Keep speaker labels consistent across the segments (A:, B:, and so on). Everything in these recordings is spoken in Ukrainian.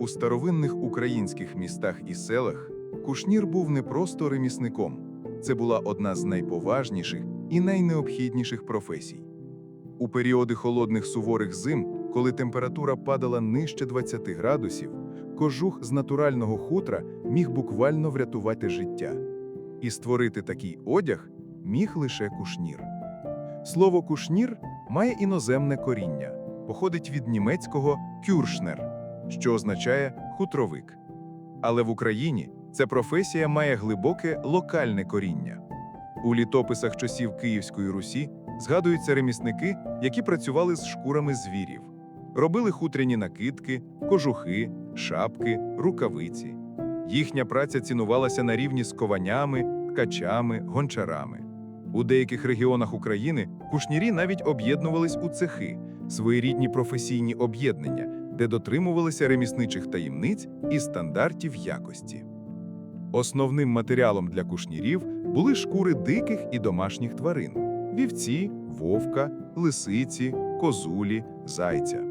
A: У старовинних українських містах і селах кушнір був не просто ремісником, це була одна з найповажніших і найнеобхідніших професій. У періоди холодних суворих зим, коли температура падала нижче 20 градусів, кожух з натурального хутра міг буквально врятувати життя. І створити такий одяг міг лише кушнір. Слово кушнір має іноземне коріння, походить від німецького кюршнер, що означає хутровик. Але в Україні ця професія має глибоке локальне коріння. У літописах часів Київської Русі згадуються ремісники, які працювали з шкурами звірів, робили хутряні накидки, кожухи, шапки, рукавиці. Їхня праця цінувалася на рівні з кованями, ткачами, гончарами. У деяких регіонах України кушнірі навіть об'єднувались у цехи, своєрідні професійні об'єднання, де дотримувалися ремісничих таємниць і стандартів якості. Основним матеріалом для кушнірів були шкури диких і домашніх тварин: вівці, вовка, лисиці, козулі, зайця.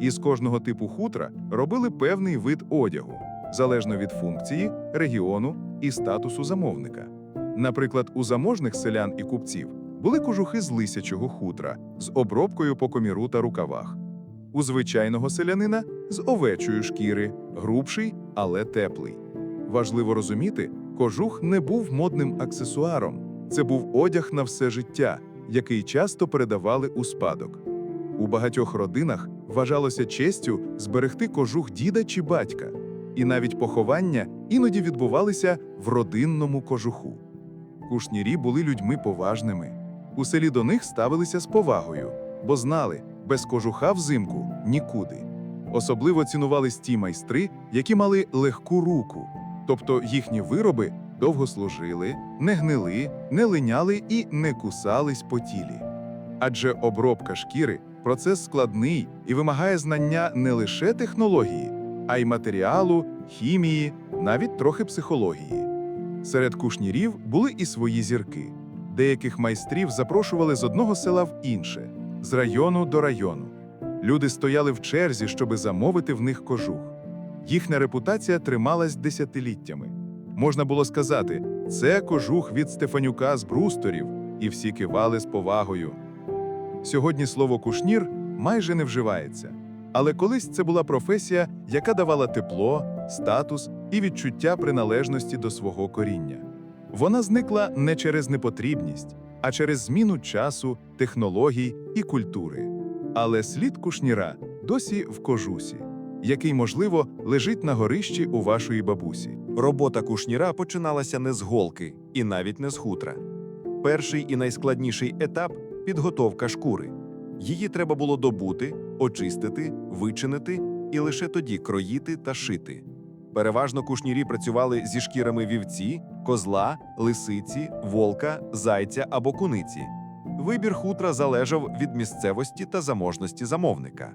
A: Із кожного типу хутра робили певний вид одягу, залежно від функції, регіону і статусу замовника. Наприклад, у заможних селян і купців були кожухи з лисячого хутра з обробкою по коміру та рукавах. У звичайного селянина з овечої шкіри, грубший, але теплий. Важливо розуміти, кожух не був модним аксесуаром. Це був одяг на все життя, який часто передавали у спадок. У багатьох родинах вважалося честю зберегти кожух діда чи батька, і навіть поховання іноді відбувалися в родинному кожуху. Кушнірі були людьми поважними. У селі до них ставилися з повагою, бо знали, без кожуха взимку нікуди. Особливо цінувались ті майстри, які мали легку руку, тобто їхні вироби довго служили, не гнили, не линяли і не кусались по тілі. Адже обробка шкіри процес складний і вимагає знання не лише технології, а й матеріалу, хімії, навіть трохи психології. Серед кушнірів були і свої зірки. Деяких майстрів запрошували з одного села в інше, з району до району. Люди стояли в черзі, щоби замовити в них кожух. Їхня репутація трималась десятиліттями. Можна було сказати, це кожух від Стефанюка з брусторів, і всі кивали з повагою. Сьогодні слово кушнір майже не вживається, але колись це була професія, яка давала тепло, статус і відчуття приналежності до свого коріння. Вона зникла не через непотрібність, а через зміну часу, технологій і культури. Але слід кушніра досі в кожусі, який, можливо, лежить на горищі у вашої бабусі.
B: Робота кушніра починалася не з голки і навіть не з хутра. Перший і найскладніший етап підготовка шкури. Її треба було добути, очистити, вичинити і лише тоді кроїти та шити. Переважно кушнірі працювали зі шкірами вівці, козла, лисиці, волка, зайця або куниці. Вибір хутра залежав від місцевості та заможності замовника.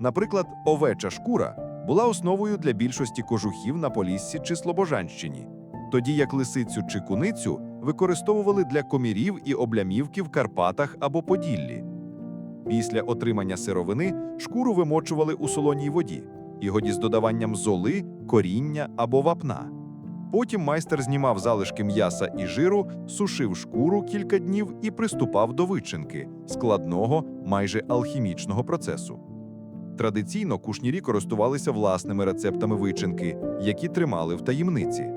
B: Наприклад, овеча шкура була основою для більшості кожухів на Поліссі чи Слобожанщині, тоді як лисицю чи куницю використовували для комірів і облямівки в Карпатах або Поділлі. Після отримання сировини шкуру вимочували у солоній воді, іноді з додаванням золи, коріння або вапна. Потім майстер знімав залишки м'яса і жиру, сушив шкуру кілька днів і приступав до вичинки складного, майже алхімічного процесу. Традиційно кушнірі користувалися власними рецептами вичинки, які тримали в таємниці.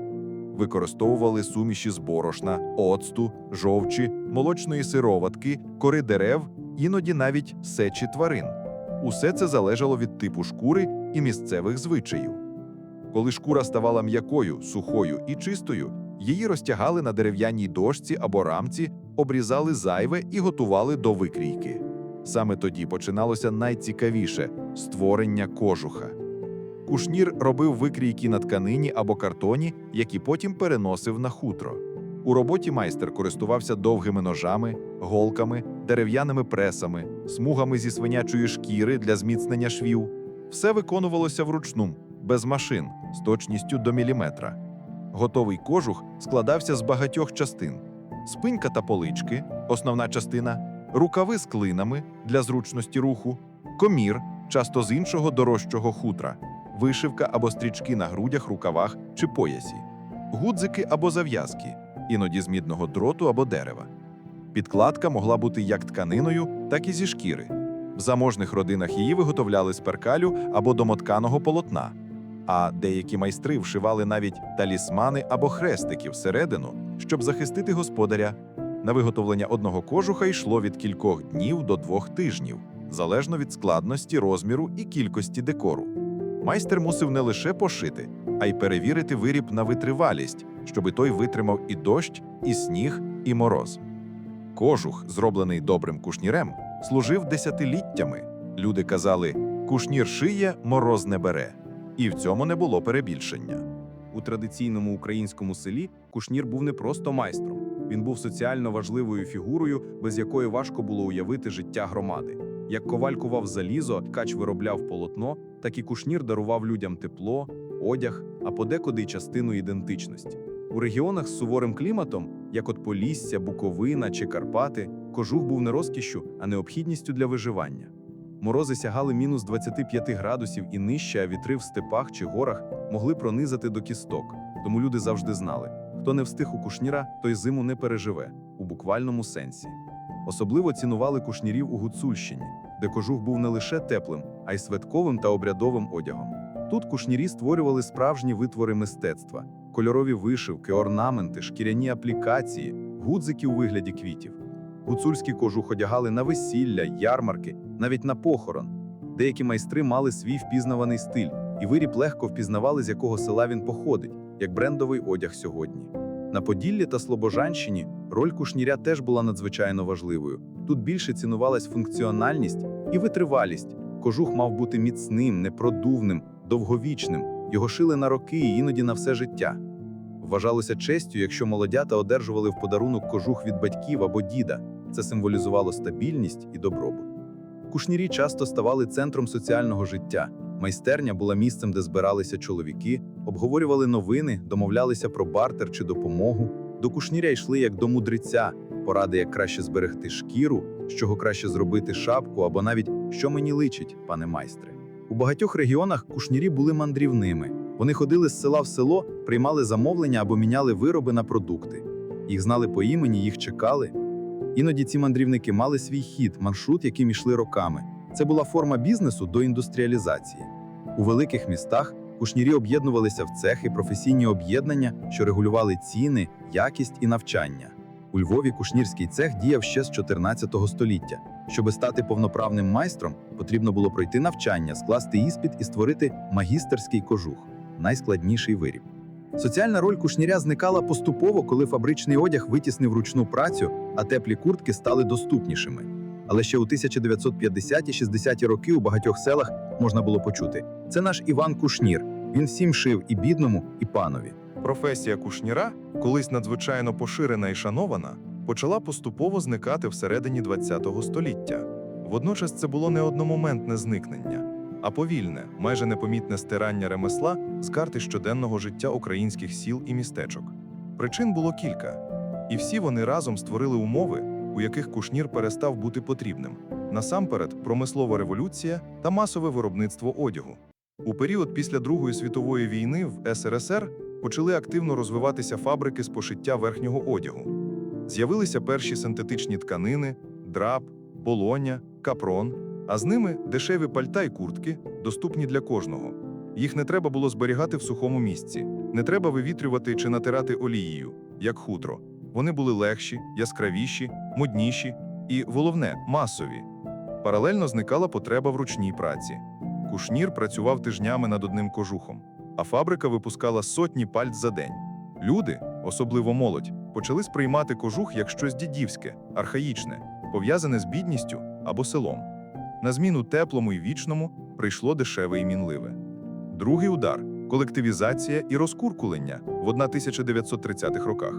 B: Використовували суміші з борошна, оцту, жовчі, молочної сироватки, кори дерев, іноді навіть сечі тварин. Усе це залежало від типу шкури і місцевих звичаїв. Коли шкура ставала м'якою, сухою і чистою, її розтягали на дерев'яній дошці або рамці, обрізали зайве і готували до викрійки. Саме тоді починалося найцікавіше створення кожуха. Кушнір робив викрійки на тканині або картоні, які потім переносив на хутро. У роботі майстер користувався довгими ножами, голками, дерев'яними пресами, смугами зі свинячої шкіри для зміцнення швів. Все виконувалося вручну, без машин, з точністю до міліметра. Готовий кожух складався з багатьох частин: спинька та полички, основна частина, рукави з клинами для зручності руху, комір, часто з іншого дорожчого хутра, вишивка або стрічки на грудях, рукавах чи поясі, гудзики або зав'язки, іноді з мідного дроту або дерева. Підкладка могла бути як тканиною, так і зі шкіри. В заможних родинах її виготовляли з перкалю або домотканого полотна, а деякі майстри вшивали навіть талісмани або хрестики всередину, щоб захистити господаря. На виготовлення одного кожуха йшло від кількох днів до двох тижнів, залежно від складності, розміру і кількості декору. Майстер мусив не лише пошити, а й перевірити виріб на витривалість, щоби той витримав і дощ, і сніг, і мороз. Кожух, зроблений добрим кушнірем, служив десятиліттями. Люди казали: кушнір шиє, мороз не бере. І в цьому не було перебільшення.
C: У традиційному українському селі кушнір був не просто майстром, він був соціально важливою фігурою, без якої важко було уявити життя громади. Як коваль кував залізо, ткач виробляв полотно, так і кушнір дарував людям тепло, одяг, а подекуди й частину ідентичності. У регіонах з суворим кліматом, як от Полісся, Буковина чи Карпати, кожух був не розкішшю, а необхідністю для виживання. Морози сягали мінус 25 градусів і нижче, а вітри в степах чи горах могли пронизати до кісток. Тому люди завжди знали: хто не встиг у кушніра, той зиму не переживе у буквальному сенсі. Особливо цінували кушнірів у Гуцульщині, де кожух був не лише теплим, а й святковим та обрядовим одягом. Тут кушнірі створювали справжні витвори мистецтва, кольорові вишивки, орнаменти, шкіряні аплікації, гудзики у вигляді квітів. Гуцульський кожух одягали на весілля, ярмарки, навіть на похорон. Деякі майстри мали свій впізнаваний стиль, і виріб легко впізнавали, з якого села він походить, як брендовий одяг сьогодні. На Поділлі та Слобожанщині роль кушніря теж була надзвичайно важливою. Тут більше цінувалась функціональність і витривалість. Кожух мав бути міцним, непродувним, довговічним. Його шили на роки і іноді на все життя. Вважалося честю, якщо молодята одержували в подарунок кожух від батьків або діда. Це символізувало стабільність і добробут. Кушнірі часто ставали центром соціального життя. Майстерня була місцем, де збиралися чоловіки, обговорювали новини, домовлялися про бартер чи допомогу. До кушніря йшли як до мудреця, поради, як краще зберегти шкіру, з чого краще зробити шапку, або навіть що мені личить, пане майстре. У багатьох регіонах кушнірі були мандрівними. Вони ходили з села в село, приймали замовлення або міняли вироби на продукти. Їх знали по імені, їх чекали. Іноді ці мандрівники мали свій хід, маршрут, яким йшли роками. Це була форма бізнесу до індустріалізації. У великих містах кушнірі об'єднувалися в цехи, професійні об'єднання, що регулювали ціни, якість і навчання. У Львові кушнірський цех діяв ще з 14 століття. Щоби стати повноправним майстром, потрібно було пройти навчання, скласти іспит і створити магістерський кожух найскладніший виріб. Соціальна роль кушніря зникала поступово, коли фабричний одяг витіснив ручну працю, а теплі куртки стали доступнішими. Але ще у 1950-60-ті роки у багатьох селах можна було почути: це наш Іван Кушнір. Він всім шив і бідному, і панові.
A: Професія кушніра, колись надзвичайно поширена і шанована, почала поступово зникати всередині ХХ століття. Водночас це було не одномоментне зникнення, а повільне, майже непомітне стирання ремесла з карти щоденного життя українських сіл і містечок. Причин було кілька, і всі вони разом створили умови, у яких кушнір перестав бути потрібним. Насамперед, промислова революція та масове виробництво одягу. У період після Другої світової війни в СРСР почали активно розвиватися фабрики з пошиття верхнього одягу. З'явилися перші синтетичні тканини, драп, полоня, капрон, а з ними дешеві пальта й куртки, доступні для кожного. Їх не треба було зберігати в сухому місці, не треба вивітрювати чи натирати олією, як хутро. Вони були легші, яскравіші, модніші і, головне, масові. Паралельно зникала потреба в ручній праці. Кушнір працював тижнями над одним кожухом, а фабрика випускала сотні пальць за день. Люди, особливо молодь, почали сприймати кожух як щось дідівське, архаїчне, пов'язане з бідністю або селом. На зміну теплому і вічному прийшло дешеве і мінливе. Другий удар колективізація і розкуркулення в 1930-х роках.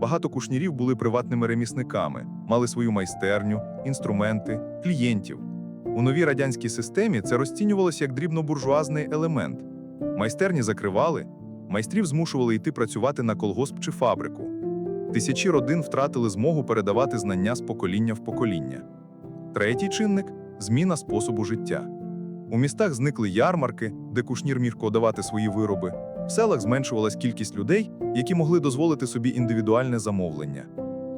A: Багато кушнірів були приватними ремісниками, мали свою майстерню, інструменти, клієнтів. У новій радянській системі це розцінювалося як дрібнобуржуазний елемент. Майстерні закривали, майстрів змушували йти працювати на колгосп чи фабрику. Тисячі родин втратили змогу передавати знання з покоління в покоління. Третій чинник зміна способу життя. У містах зникли ярмарки, де кушнір міг продавати свої вироби. В селах зменшувалась кількість людей, які могли дозволити собі індивідуальне замовлення.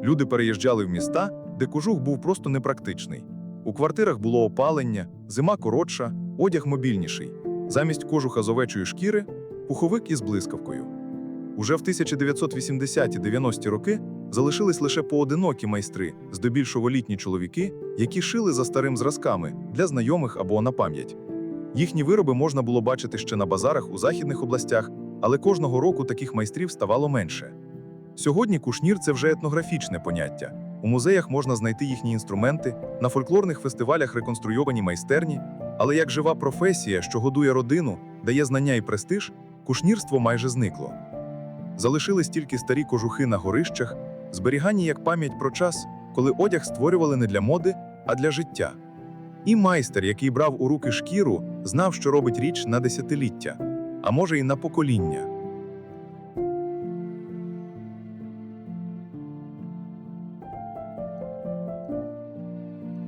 A: Люди переїжджали в міста, де кожух був просто непрактичний. У квартирах було опалення, зима коротша, одяг мобільніший. Замість кожуха з овечої шкіри пуховик із блискавкою. Уже в 1980-90-ті роки залишились лише поодинокі майстри, здебільшого літні чоловіки, які шили за старим зразками для знайомих або на пам'ять. Їхні вироби можна було бачити ще на базарах у західних областях, але кожного року таких майстрів ставало менше. Сьогодні кушнір це вже етнографічне поняття. У музеях можна знайти їхні інструменти, на фольклорних фестивалях реконструйовані майстерні, але як жива професія, що годує родину, дає знання і престиж, кушнірство майже зникло. Залишились тільки старі кожухи на горищах, зберігані як пам'ять про час, коли одяг створювали не для моди, а для життя. І майстер, який брав у руки шкіру, знав, що робить річ на десятиліття, а може, і на покоління.